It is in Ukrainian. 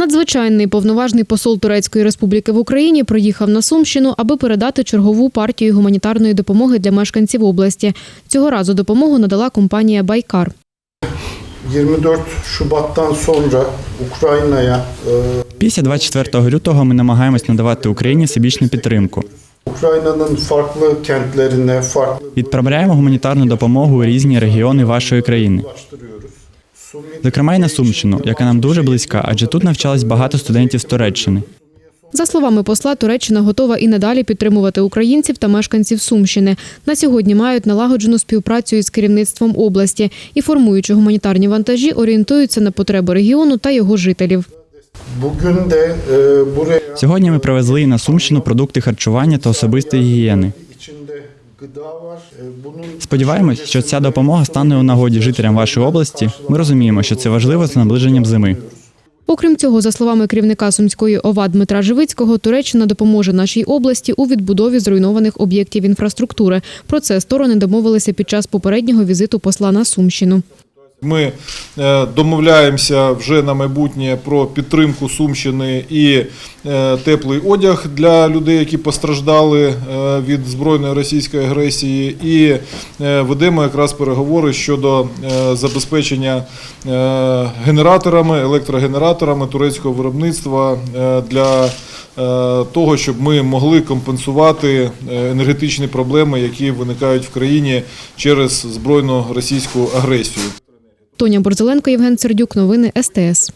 Надзвичайний повноважний посол Турецької Республіки в Україні приїхав на Сумщину, аби передати чергову партію гуманітарної допомоги для мешканців області. Цього разу допомогу надала компанія Байкар. 24 Şubat'tan sonra Ukrayna'ya Після 24 лютого ми намагаємось надавати Україні всебічну підтримку. Ukrayna'nın farklı kentlerine, farklı Відправляємо гуманітарну допомогу у різні регіони вашої країни, зокрема й на Сумщину, яка нам дуже близька, адже тут навчались багато студентів з Туреччини. За словами посла, Туреччина готова і надалі підтримувати українців та мешканців Сумщини. На сьогодні мають налагоджену співпрацю із керівництвом області і, формуючи гуманітарні вантажі, орієнтуються на потреби регіону та його жителів. Buraya Сьогодні ми привезли на Сумщину продукти харчування та особистої гігієни. Сподіваємось, що ця допомога стане у нагоді жителям вашої області. Ми розуміємо, що це важливо з наближенням зими. Окрім цього, за словами керівника Сумської ОВА Дмитра Живицького, Туреччина допоможе нашій області у відбудові зруйнованих об'єктів інфраструктури. Про це сторони домовилися під час попереднього візиту посла на Сумщину. Ми е, домовляємося вже на майбутнє про підтримку Сумщини і е, теплий одяг для людей, які постраждали е, від збройної російської агресії, і ведемо якраз переговори щодо забезпечення генераторами, електрогенераторами турецького виробництва для того, щоб ми могли компенсувати енергетичні проблеми, які виникають в країні через збройну російську агресію. Тоня Борзеленко, Євген Сердюк. Новини СТС.